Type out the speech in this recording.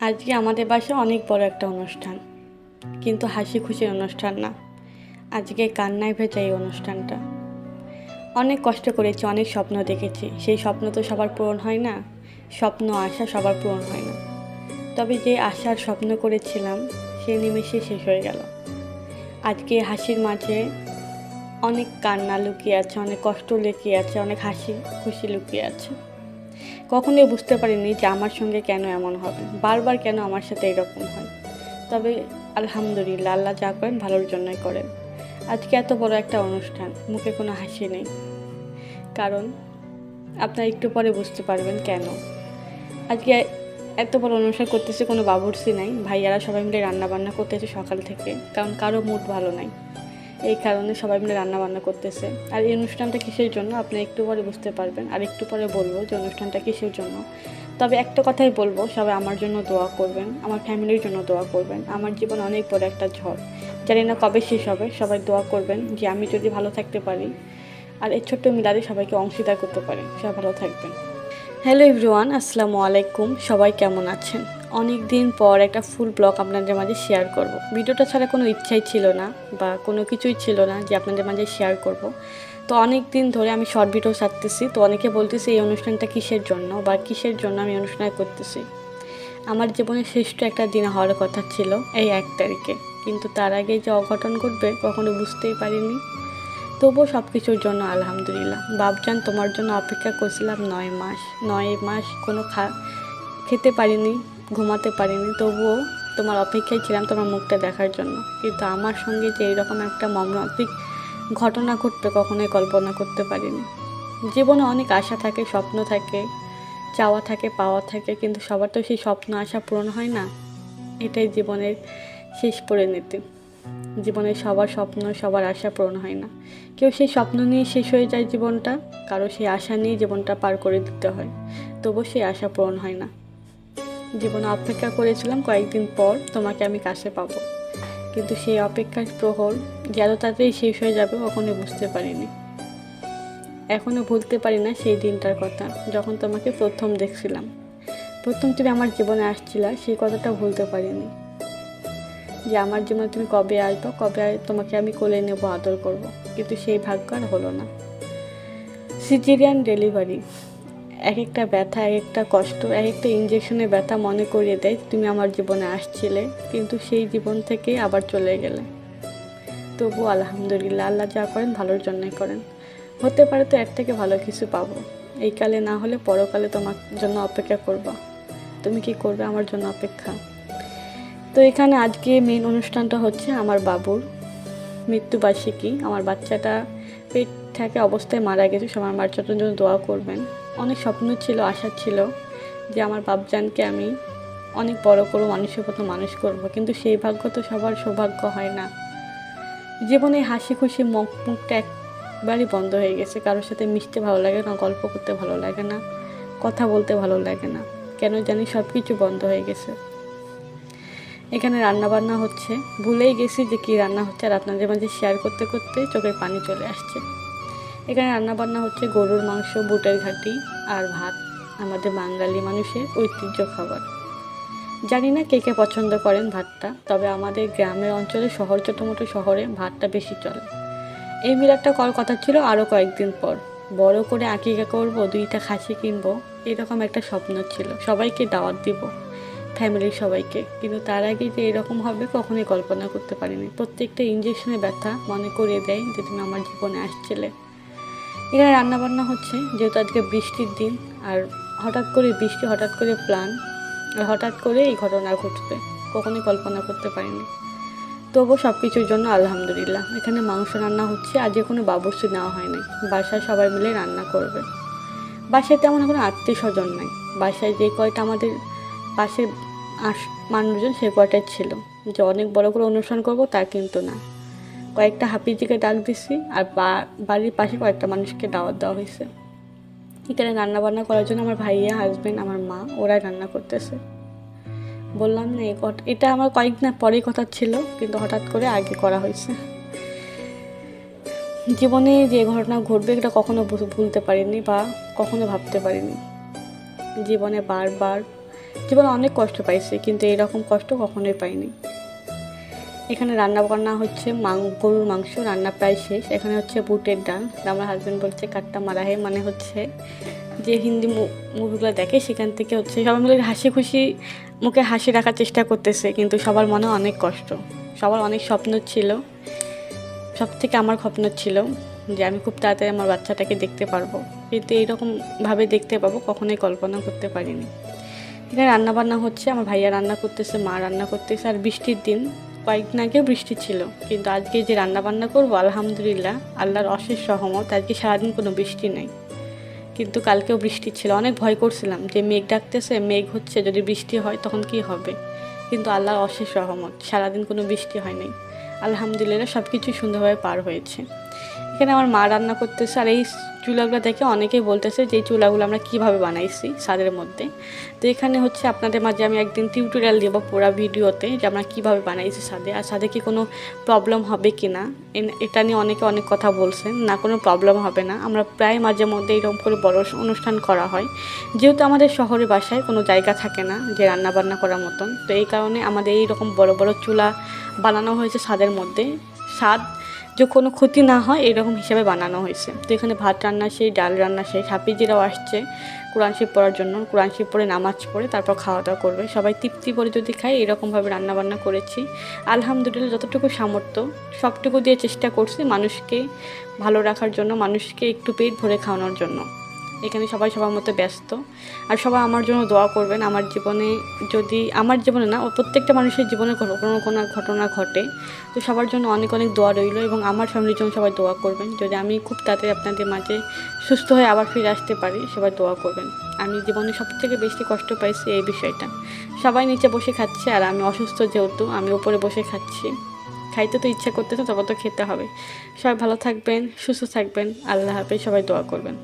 আজকে আমাদের বাসায় অনেক বড় একটা অনুষ্ঠান। কিন্তু হাসি খুশির অনুষ্ঠান না। আজকে কান্নায় ভেজা এই অনুষ্ঠানটা। অনেক কষ্ট করেছি, অনেক স্বপ্ন দেখেছি। সেই স্বপ্ন তো সবার পূরণ হয় না। স্বপ্ন, আশা সবার পূরণ হয় না। তবে যে আশার স্বপ্ন করেছিলাম সেই নিমেষে শেষ হয়ে গেল। আজকে হাসির মাঝে অনেক কান্না লুকিয়ে আছে, অনেক কষ্ট লুকিয়ে আছে, অনেক হাসি খুশি লুকিয়ে আছে। কখনোই বুঝতে পারিনি যে আমার সঙ্গে কেন এমন হবে। বারবার কেন আমার সাথে এরকম হয়। তবে আলহামদুলিল্লাহ, আল্লাহ যা করেন ভালোর জন্যই করেন। আজকে এত বড় একটা অনুষ্ঠান, মুখে কোনো হাসি নেই। কারণ আপনারা একটু পরে বুঝতে পারবেন কেন। আজকে এত বড় অনুষ্ঠান করতেছে কোনো বাবুর্সি নাই। ভাইয়ারা সবাই মিলে রান্না বান্না করতেছে সকাল থেকে, কারণ কারও মুড ভালো নাই। এই কারণে সবাই মিলে রান্না বান্না করতেছে। আর এই অনুষ্ঠানটা কিসের জন্য? আপনি একটু পরে বুঝতে পারবেন। আর একটু পরে বলব যে অনুষ্ঠানটা কিসের জন্য। তবে একটা কথাই বলব, সবাই আমার জন্য দোয়া করবেন, আমার ফ্যামিলির জন্য দোয়া করবেন। আমার জীবন অনেক বড় একটা ঝড়। জানি না কবে শেষ হবে, সবাই দোয়া করবেন যে আমি যদি ভালো থাকতে পারি, আর এই ছোট্ট মিলারে সবাইকে অংশীদার করতে পারি। সবাই ভালো থাকবেন। হ্যালো এভরিওয়ান, আসসালামু আলাইকুম। সবাই কেমন আছেন? অনেক দিন পর একটা ফুল ব্লগ আপনাদের মাঝে শেয়ার করব। ভিডিওটা ছাড়া কোনো ইচ্ছাই ছিল না বা কোনো কিছুই ছিল না যে আপনাদের মাঝে শেয়ার করব। তো অনেক দিন ধরে আমি শর্ট ভিডিও ছাড়তেছি। তো অনেকে বলতেছি, এই অনুষ্ঠানটা কিসের জন্য বা কিসের জন্য আমি অনুষ্ঠান করতেছি? আমার জীবনে শ্রেষ্ঠ একটা দিন হওয়ার কথা ছিল এই এক তারিখে। কিন্তু তার আগে যে অঘটন ঘটবে কখনো বুঝতেই পারিনি। তবুও সব কিছুর জন্য আলহামদুলিল্লাহ। বাবজান তোমার জন্য অপেক্ষা করছিলাম নয় মাস। নয় মাস কোনো খা, খেতে পারিনি। ঘুমাতে পারিনি, তবুও তোমার অপেক্ষায় ছিলাম তোমার মুখটা দেখার জন্য। কিন্তু আমার সঙ্গে যে এরকম একটা মর্মান্তিক ঘটনা ঘটবে কখনোই কল্পনা করতে পারিনি। জীবনে অনেক আশা থাকে, স্বপ্ন থাকে, চাওয়া থাকে, পাওয়া থাকে, কিন্তু সবার তো সেই স্বপ্ন আশা পূরণ হয় না। এটাই জীবনের শেষ পরিণতি। জীবনে সবার স্বপ্ন, সবার আশা পূরণ হয় না। কেউ সেই স্বপ্ন নিয়ে শেষ হয়ে যায় জীবনটা, কারও সেই আশা নিয়ে জীবনটা পার করে দিতে হয় তবু সেই আশা পূরণ হয় না। জীবনে অপেক্ষা করেছিলাম কয়েকদিন পর তোমাকে আমি কাছে পাবো। কিন্তু সেই অপেক্ষার প্রহর যে এত তাড়াতাড়ি শেষ হয়ে যাবে কখনো বুঝতে পারিনি। এখনও ভুলতে পারি না সেই দিনটার কথা, যখন তোমাকে প্রথম দেখছিলাম। প্রথম তুমি আমার জীবনে আসছিলা, সেই কথাটা ভুলতে পারিনি। যে আমার জীবনে তুমি কবে আসব, কবে তোমাকে আমি কোলে নেব, আদর করব। কিন্তু সেই ভাগ্য আর হলো না। Caesarean delivery. এক একটা ব্যথা এক একটা কষ্ট এক একটা ইঞ্জেকশনের ব্যথা মনে করিয়ে দেয়, তুমি আমার জীবনে আসছিলে, কিন্তু সেই জীবন থেকে আবার চলে গেলে। তবু আলহামদুলিল্লাহ, আল্লাহ যা করেন ভালোর জন্যই করেন। হতে পারে তো এর থেকে ভালো কিছু পাবো। এই কালে না হলে পরকালে তোমার জন্য অপেক্ষা করব। তুমি কি করবে আমার জন্য অপেক্ষা? তো এখানে আজকে মেন অনুষ্ঠানটা হচ্ছে আমার বাবুর মৃত্যুবার্ষিকী। আমার বাচ্চাটা পেট থেকে অবস্থায় মারা গেছে সবার বাচ্চাটার জন্য দোয়া করবেন। অনেক স্বপ্ন ছিল, আশা ছিল যে আমার বাপজানকে আমি অনেক বড় করে মানুষের মতো মানুষ করব। কিন্তু সেই ভাগ্য তো সবার সৌভাগ্য হয় না। জীবনে হাসি, খুশি, মুখ, মুখটা একবারই বন্ধ হয়ে গেছে। কারোর সাথে মিশতে ভালো লাগে না, গল্প করতে ভালো লাগে না, কথা বলতে ভালো লাগে না। কেন জানি সব কিছু বন্ধ হয়ে গেছে। এখানে রান্না বান্না হচ্ছে। ভুলেই গেছি যে কী রান্না হচ্ছে আর আপনাদের মাঝে শেয়ার করতে করতে চোখের পানি চলে আসছে। এখানে রান্না বান্না হচ্ছে গরুর মাংস, বুটের ঘাটি আর ভাত, আমাদের বাঙালি মানুষের ঐতিহ্য খাবার। জানি না কে কে পছন্দ করেন ভাতটা, তবে আমাদের গ্রামের অঞ্চলে শহর ছোটো মোটো শহরে ভাতটা বেশি চলে। এই মিলারটা করার কথা ছিল আরও কয়েকদিন পর। বড় করে আঁকিকা করব, দুইটা খাসি কিনবো, এরকম একটা স্বপ্ন ছিল। সবাইকে দাওয়াত দিব, ফ্যামিলির সবাইকে। কিন্তু তার আগে যে এরকম হবে কখনোই কল্পনা করতে পারিনি। প্রত্যেকটা ইঞ্জেকশনের ব্যথা মনে করিয়ে দেয় যে তুমি আমার জীবনে আসছিলে। এখানে রান্নাবান্না হচ্ছে যেহেতু আজকে বৃষ্টির দিন, আর হঠাৎ করে বৃষ্টি, হঠাৎ করে প্ল্যান আর হঠাৎ করে এই ঘটনা ঘটবে। কখনোই কল্পনা করতে পারিনি। তবুও সব কিছুর জন্য আলহামদুলিল্লাহ। এখানে মাংস রান্না হচ্ছে আজকে কোনো বাবুর্চি নেওয়া হয়নি বাসায় সবাই মিলে রান্না করবে। বাসায় তেমন কোনো আত্মীয় স্বজন নাই। বাসায় যে কয়টা আমাদের পাশে আস মানুষজন, সে কয়টাই ছিল। যে অনেক বড় করে অনুষ্ঠান করব তা কিন্তু না। কয়েকটা হাফিজিকে ডাক দিছি আর বাড়ির পাশে কয়েকটা মানুষকে দাওয়াত দেওয়া হয়েছে। এখানে রান্না বান্না করার জন্য আমার ভাইয়া হাজবেন্ড আমার মা, ওরাই রান্না করতেছে। বললাম, না এটা আমার কয়েকদিন পরেই কথা ছিল, কিন্তু হঠাৎ করে আগে করা হয়েছে। জীবনে যে ঘটনা ঘটবে, এটা কখনো ভুলতে পারিনি বা কখনো ভাবতে পারিনি। জীবনে বারবার, জীবনে অনেক কষ্ট পাইছি, কিন্তু এরকম কষ্ট কখনোই পাইনি। এখানে রান্না বান্না হচ্ছে, মাং, গরুর মাংস, রান্না প্রায় শেষ। এখানে হচ্ছে বুটের ডাল। আমার হাজব্যান্ড বলছে, কাটটা মারা হে মানে হচ্ছে যে হিন্দি মুভিগুলো দেখে সেখান থেকে হচ্ছে সবাই মিলে হাসি খুশি মুখে হাসি রাখার চেষ্টা করতেছে, কিন্তু সবার মনে অনেক কষ্ট। সবার অনেক স্বপ্ন ছিল। সব থেকে আমার স্বপ্ন ছিল যে আমি খুব তাড়াতাড়ি আমার বাচ্চাটাকে দেখতে পারব। কিন্তু এইরকমভাবে দেখতে পাবো, কখনোই কল্পনা করতে পারিনি। এখানে রান্না বান্না হচ্ছে, আমার ভাইয়া রান্না করতেছে, মা রান্না করতেছে, আর বৃষ্টির দিন কয়েকদিন আগে বৃষ্টি ছিল, কিন্তু আজকে যে রান্না বান্না করব, আলহামদুলিল্লাহ, আল্লাহর অশেষ সহমত, আজকে সারাদিন কোনো বৃষ্টি নেই। কিন্তু কালকেও বৃষ্টি ছিল, অনেক ভয় করছিলাম যে মেঘ ডাকতেছে, মেঘ হচ্ছে, যদি বৃষ্টি হয় তখন কি হবে? কিন্তু আল্লাহর অশেষ সহমত, সারাদিন কোনো বৃষ্টি হয়নি। আলহামদুলিল্লাহ সব কিছু সুন্দরভাবে পার হয়েছে। এখানে আমার মা রান্না করতেছে আর এই চুলাগুলো দেখে অনেকেই বলতেছে যে এই চুলাগুলো আমরা কীভাবে বানাইছি ছাদের মধ্যে। তো এখানে হচ্ছে আপনাদের মাঝে আমি একদিন টিউটোরিয়াল দেবো পুরো ভিডিওতে যে আমরা কীভাবে বানাইছি ছাদে আর ছাদে কি কোনো প্রবলেম হবে কি না? এটা নিয়ে অনেকে অনেক কথা বলছেন, না কোনো প্রবলেম হবে না। আমরা প্রায় মাঝে মধ্যে এরকম করে বড় অনুষ্ঠান করা হয়। যেহেতু আমাদের শহরে বাসায় কোনো জায়গা থাকে না যে রান্না বান্না করার মতন, তো এই কারণে আমাদের এই রকম বড় বড় চুলা বানানো হয়েছে ছাদের মধ্যে। স্বাদ যে কোনো ক্ষতি না হয়, এরকম হিসাবে বানানো হয়েছে। তো এখানে ভাত রান্না সেই, ডাল রান্না সেই হাফিজিরাও আসছে কোরআন শিব পড়ার জন্য। কোরআন শিব পড়ে নামাজ পড়ে, তারপর খাওয়া দাওয়া করবে। সবাই তৃপ্তি করে যদি খায়, এরকমভাবে রান্নাবান্না করেছি। আলহামদুলিল্লাহ, যতটুকু সামর্থ্য, সবটুকু দিয়ে চেষ্টা করছি মানুষকে ভালো রাখার জন্য, মানুষকে একটু পেট ভরে খাওয়ানোর জন্য। এখানে সবাই সবার মতো ব্যস্ত। আর সবাই আমার জন্য দোয়া করবেন। আমার জীবনে যদি, আমার জীবনে না প্রত্যেকটা মানুষের জীবনে কোনো কোনো ঘটনা ঘটে। তো সবার জন্য অনেক অনেক দোয়া রইল এবং আমার ফ্যামিলির জন্য সবাই দোয়া করবেন। যদি আমি খুব তাড়াতাড়ি আপনাদের মাঝে সুস্থ হয়ে আবার ফিরে আসতে পারি, সবাই দোয়া করবেন। আমি জীবনে সবথেকে বেশি কষ্ট পাইছি এই বিষয়টা। সবাই নিচে বসে খাচ্ছে আর আমি অসুস্থ যেহেতু, আমি উপরে বসে খাচ্ছি। খাইতে তো ইচ্ছা করতেছে, তবে তো খেতে হবে। সবাই ভালো থাকবেন, সুস্থ থাকবেন। আল্লাহ হাফেজ, সবাই দোয়া করবেন।